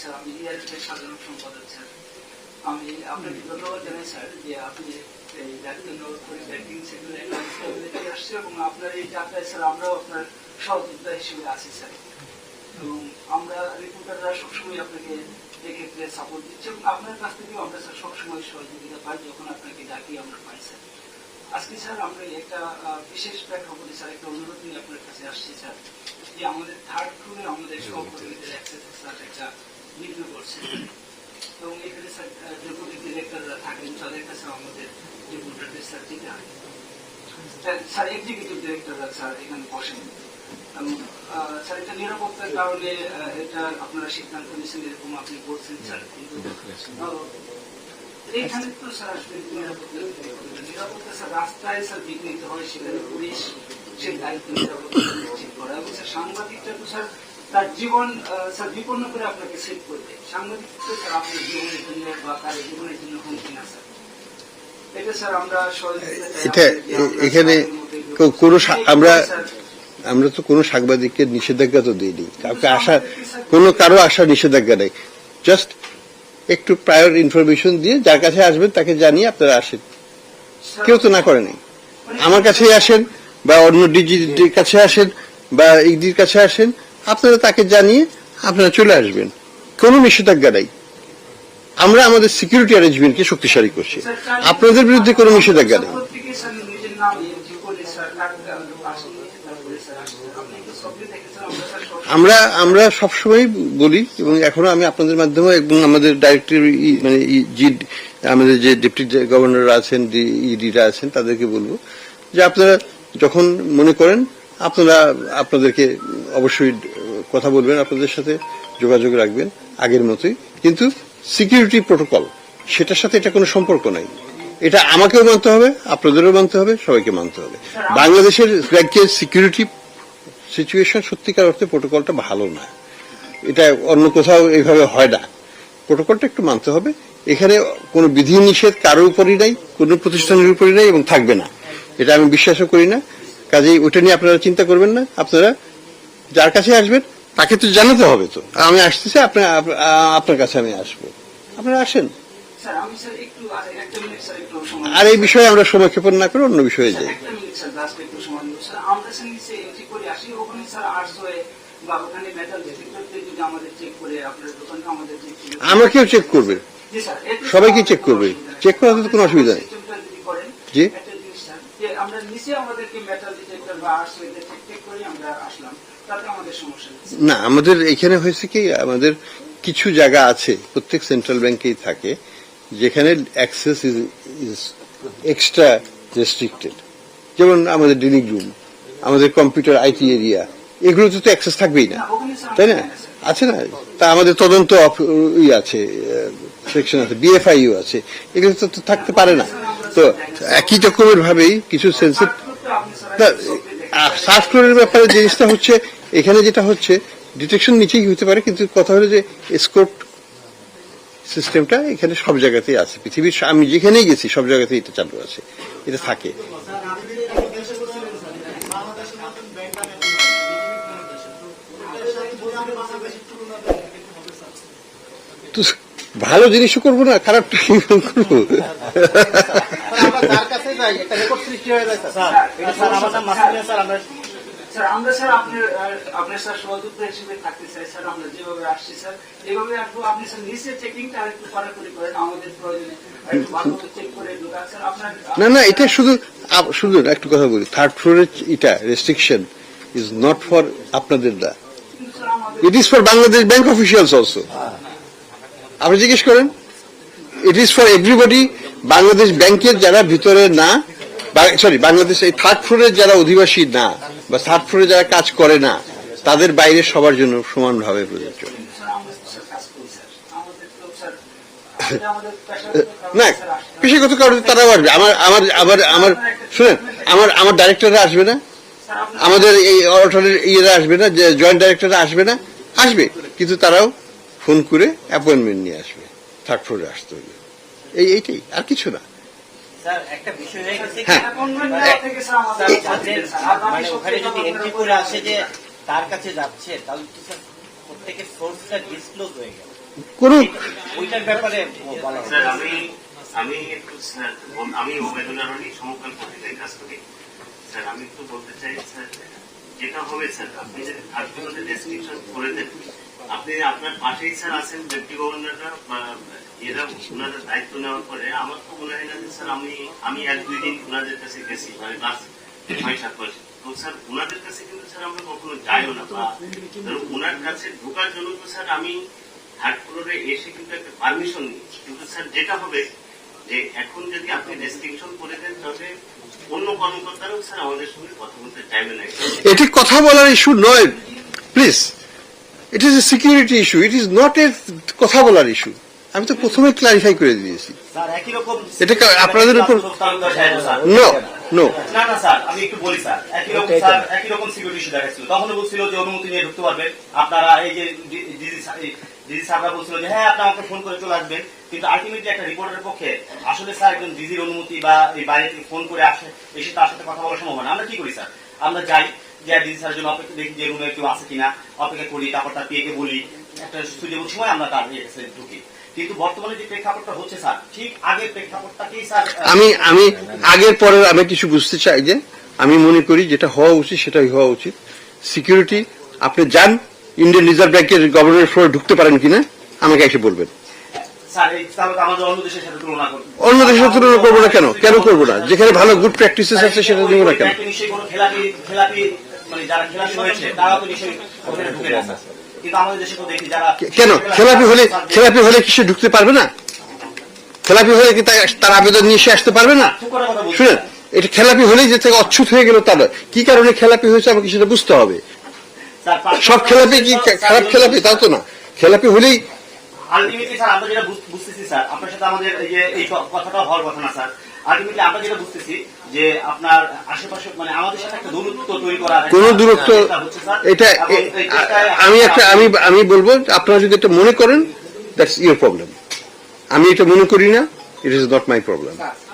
Sir, আমি ইয়ারের সাধারণ সম্পাদক, স্যার। আমি আপনাকে ধন্যবাদ জানাই, স্যার, যে আপনি এই একটা আসছে এবং আপনার এই যাত্রায় স্যার, আমরাও আপনার সহযোগিতা হিসেবে আছি, স্যার। এবং আমরা রিপোর্টাররা সবসময় আপনাকে এক্ষেত্রে সাপোর্ট দিচ্ছি এবং আপনার কাছ থেকেও আমরা, স্যার, সবসময় সহযোগিতা পাই যখন আপনাকে ডাকি, আমরা পাই, স্যার। আজকে স্যার আমরা একটা বিশেষ প্রেক্ষাপটে স্যার একটা অনুরোধ নিয়ে আপনার কাছে আসছি স্যার যে আমাদের থার্ড ফ্লোরে আমাদের সহকর্মীদের অ্যাক্সেস স্যার একটা বিঘ্ন করছে। এবং এখানে স্যার ডেপুটি ডিরেক্টররা থাকেন তাদের কাছে আমাদের রিপোর্টারদের স্যার দিতে হয় স্যার- এক্সিকিউটিভ ডিরেক্টররা স্যার এখানে বসেন। স্যার এটা নিরাপত্তার কারণে এটা আপনারা সিদ্ধান্ত নিয়েছেন এরকম আপনি বলছেন স্যার। কিন্তু এইখানে তো স্যার আসলে নিরাপত্তা স্যার রাস্তায় স্যার বিঘ্নিত হয় সেখানে পুলিশ সেই দায়িত্ব নিরাপত্তা নিশ্চিত করা। এবং স্যার সাংবাদিকটা তো স্যার তার জীবন স্যার বিপন্ন করে আপনাকে সেভ করবে সাংবাদিক তো স্যার আপনার জীবনের জন্য বা তার জীবনের জন্য হুমকি না স্যার? এটা স্যার আমরা এখানে কোনো আমরা- আমরা তো কোনো সাংবাদিককে নিষেধাজ্ঞা তো দিইনি। কাউকে আসা কোনো কারও আসার নিষেধাজ্ঞা নেই। জাস্ট একটু প্রায়র ইনফরমেশন দিয়ে যার কাছে আসবেন তাকে জানিয়ে আপনারা আসেন। কেউ তো না করেনি আমার কাছেই আসেন বা অন্য ডিজির কাছে আসেন বা ইডির কাছে আসেন, আপনারা তাকে জানিয়ে আপনারা চলে আসবেন। কোনো নিষেধাজ্ঞা নাই। আমরা আমাদের সিকিউরিটি অ্যারেঞ্জমেন্টকে শক্তিশালী করছি। আপনাদের বিরুদ্ধে কোনো নিষেধাজ্ঞা নেই প্রত্যেকে স্যার নিজের নাম এন্ট্রি করে স্যার কার্ড আসেন তারপরে স্যার আসেন আপনি তো সবই দেখেছেন আমরা আমরা সবসময় বলি, এবং এখনও আমি আপনাদের মাধ্যমে এবং আমাদের ডাইরেক্টর মানে আমাদের যে ডেপুটি গভর্নর আছেন ইডিরা আছেন, তাদেরকে বলব যে আপনারা যখন মনে করেন, আপনারা, আপনাদেরকে অবশ্যই কথা বলবেন, আপনাদের সাথে যোগাযোগ রাখবেন আগের মতোই। কিন্তু সিকিউরিটি প্রোটোকল সেটার সাথে এটা কোনো সম্পর্ক নাই। এটা আমাকেও মানতে হবে, আপনাদেরও মানতে হবে, সবাইকে মানতে হবে। বাংলাদেশের ব্যাংকের সিকিউরিটি সিচুয়েশন সত্যিকার অর্থে প্রোটোকলটা ভালো না। এটা অন্য কোথাও এইভাবে হয় না। প্রোটোকলটা একটু মানতে হবে। এখানে কোনো বিধি নিষেধ কারোর উপরই নাই কোনো প্রতিষ্ঠানের উপরই নাই এবং থাকবে না। এটা আমি বিশ্বাসও করি না। কাজেই ওটা নিয়ে আপনারা চিন্তা করবেন না। আপনারা যার কাছে আসবেন তাকে তো জানাতে হবে তো। আমি আসতেছি আপনার আপনার কাছে আমি আসব। আপনারা আসেন। আর এই বিষয়ে আমরা সময়ক্ষেপণ না করে অন্য বিষয়ে যাই। আর্টস হয়ে বা ওখানে মেটাল ডিটেক্টরতে যদি আমাদের চেক করে আপনার দোকানটা আমাদের চেক করে আমাকেও চেক করবে সবাইকে check করবে। করাতে তো কোনো অসুবিধা নেই। জি। একটা জিনিস স্যার, যে আমরা নিচে আমাদেরকে মেটাল ডিটেক্টর বা আর্টস চেক করে আমরা আসলাম তাতে আমাদের সমস্যা না আমাদের এখানে হয়েছে কি আমাদের কিছু জায়গা আছে প্রত্যেক সেন্ট্রাল ব্যাংকেই থাকে যেখানে access is is extra restricted যেমন আমাদের ডিলিং রুম আমাদের কম্পিউটার আইটি এরিয়া এগুলোতে তো অ্যাক্সেস থাকবেই না। তাই না? আছে না? তা আমাদের তদন্ত ই আছে সেকশন আছে বিএফআইও আছে। এগুলো তো থাকতে পারে না। তো একই রকমের ভাবেই কিছু সেন্সিভ ব্যাপারে জিনিসটা হচ্ছে, এখানে যেটা হচ্ছে ডিটেকশন নিচেই হতে পারে, কিন্তু কথা হলো যে এসকোর্ট সিস্টেমটা এখানে সব জায়গাতেই আছে। পৃথিবীর আমি যেখানেই গেছি, সব জায়গাতেই এটা চালু আছে। এটা থাকে। ভালো জিনিসও করব না খারাপটা কি করব? আমরা যার কাছে যাই একটা রেকর্ড সৃষ্টি হয়ে যায় স্যার। এটা স্যার আমাদের মাসুলিয়া স্যার আমরা স্যার আপনার আপনার স্যার সহযোগিতা হিসেবে থাকতে চাই স্যার আমরা যেভাবে আসছি স্যার এভাবে আসব। আপনি স্যার নিচে চেকিংটা আরেকটু কড়াকড়ি করেন আমাদের প্রয়োজনে একটু ভালো চেক করে ঢোকান স্যার আপনার না না এটা শুধু শুধু না, একটু কথা বলি। থার্ড ফ্লোরের এটা রেস্ট্রিকশন ইজ নট ফর আপনাদের the it is for Bangladesh bank officials also আপনি জিজ্ঞেস করেন? It is for everybody Bangladesh ব্যাংকের যারা ভিতরে না সরি বাংলাদেশ এই থার্ড ফ্লোরের যারা অধিবাসী না, বা থার্ড ফ্লোরে যারা কাজ করে না, তাদের বাইরে সবার জন্য সমানভাবে প্রযোজ্য। আমরা না পেশাগত কারণে তারাও আসবে। আমার আমার আবার আমার, শুনেন, আমার আমার ডাইরেক্টররা আসবে না? আমাদের এই অডিটরের ইয়েরা আসবে না যে জয়েন্ট ডাইরেক্টররা আসবে না আসবে। কিন্তু তারাও ফোন করে অ্যাপয়েন্টমেন্ট নিয়ে আসবে থার্ড ফ্লোরে আসতে হবে এই এইটাই আর কিছু না। স্যার একটা বিষয় গেছে appointment নেওয়া থেকে স্যার আমাদের স্যার যাদের স্যার, আর বাকি সব ওখানে কিছু যদি আপনারা এন্ট্রি করে করে আসে যে তার কাছে যাচ্ছে তাহলে তো স্যার করতে সোর্সটা ডিসক্লোজ হয়ে গেল? কোনো ওইটার ব্যাপারে আমি আমি একটু আমি সমকাল পত্রিকায় কাজ করি স্যার, আমি একটু বলতে চাই, স্যার, যেটা হবে, স্যার, আপনি যদি করে দেন। আপনি আপনার পাশেই, স্যার, আছেন ডেপুটি এরা ওনাদের দায়িত্ব নেওয়ার পরে, আমার তো মনে হয় না যে, স্যার, আমি আমি এক দুই দিন ওনাদের কাছে গেছি মানে লাস্ট ছয় সাত মাস। তো, স্যার, ওনাদের কাছে কিন্তু, স্যার, আমরা কখনো যাইও না, বা ওনার কাছে ঢোকার জন্য তো, স্যার, আমি ফ্লোরে এসে কিন্তু একটা পারমিশন নিই। কিন্তু, স্যার, যেটা হবে যে এখন যদি আপনি রেস্ট্রিকশন করে দেন তবে অন্য কর্মকর্তারাও স্যার আমাদের সঙ্গে কথা বলতে চাইবে না। এটি কথা বলার ইস্যু নয়। Please it is a security issue it is not a কথা বলার ইস্যু আমি তো প্রথমে ক্লারিফাই করে দিয়েছি। স্যার একই রকম এটা আপনাদের উপর- স্যার নো নো না না স্যার আমি একটু বলি স্যার। একই রকম স্যার একই রকম সিকিউরিটি ইস্যু দেখাচ্ছিল। তখন বলছিল যে অনুমতি নিয়ে ঢুকতে পারবেন আপনারা এই যে ডিজি স্যাররা বলছিল যে হ্যাঁ আপনি আমাকে ফোন করে চলে আসবেন। কিন্তু আলটিমেটলি একটা রিপোর্টের পক্ষে আসলে স্যার একজন ডিজির অনুমতি বা এই বাইরে থেকে ফোন করে আসে, এসে তার সাথে কথা বলা সম্ভব হয় না আমরা কি করি স্যার আমরা যাই যে ডিজি স্যারের জন্য অপেক্ষা দেখি যে রুমে কেউ আছে কিনা। অপেক্ষা করি, তারপর তার পিএকে বলি। একটা সুযোগ সময় আমরা তার ইয়ে কাছে ঢুকি। কিন্তু বর্তমানে যে প্রেক্ষাপটটা হচ্ছে স্যার ঠিক আগের প্রেক্ষাপটটাকেই স্যার আমি আমি আগের পরের আমি কিছু বুঝতে চাই যে, আমি মনে করি যেটা হওয়া উচিত সেটাই হওয়া উচিত। সিকিউরিটি আপনি যান ইন্ডিয়ান রিজার্ভ ব্যাংকের গভর্নর ফ্লোরে ঢুকতে পারেন কিনা আমাকে এসে বলবেন। অন্য দেশের সাথে তুলনা করব। না কেন? কেন করব না? যেখানে ভালো গুড প্র্যাকটিসেস আছে সেটা দেবো না কেন? খেলাপি খেলাপি মানে তারা কেন? খেলাপি হলে খেলাপি হলে কি সে ঢুকতে পারবে না? খেলাপি হলে কি তার আবেদন নিয়ে সে আসতে পারবে না? শুনেন এটা খেলাপি হলেই যে থেকে অচ্ছুত হয়ে গেল তা নয়। কি কারণে খেলাপি হয়েছে আমাকে সেটা বুঝতে হবে। সব খেলাপি কি খারাপ খেলাপি? তাও তো না। খেলাপি হলেই আলটিমেটলি স্যার আমরা যেটা বুঝতেছি স্যার আপনার সাথে আমাদের যে এই কথাটা হওয়ার কথা না স্যার। আলটিমেটলি আমরা যেটা বুঝতেছি যে আপনার আশেপাশে মানে আমাদের সাথে একটা দূরত্ব তৈরি করা কোন দূরত্ব এটা আমি একটা আমি আমি বলব আপনারা যদি এটা মনে করেন দ্যাটস ইউর প্রবলেম আমি এটা মনে করি না it is not my problem sir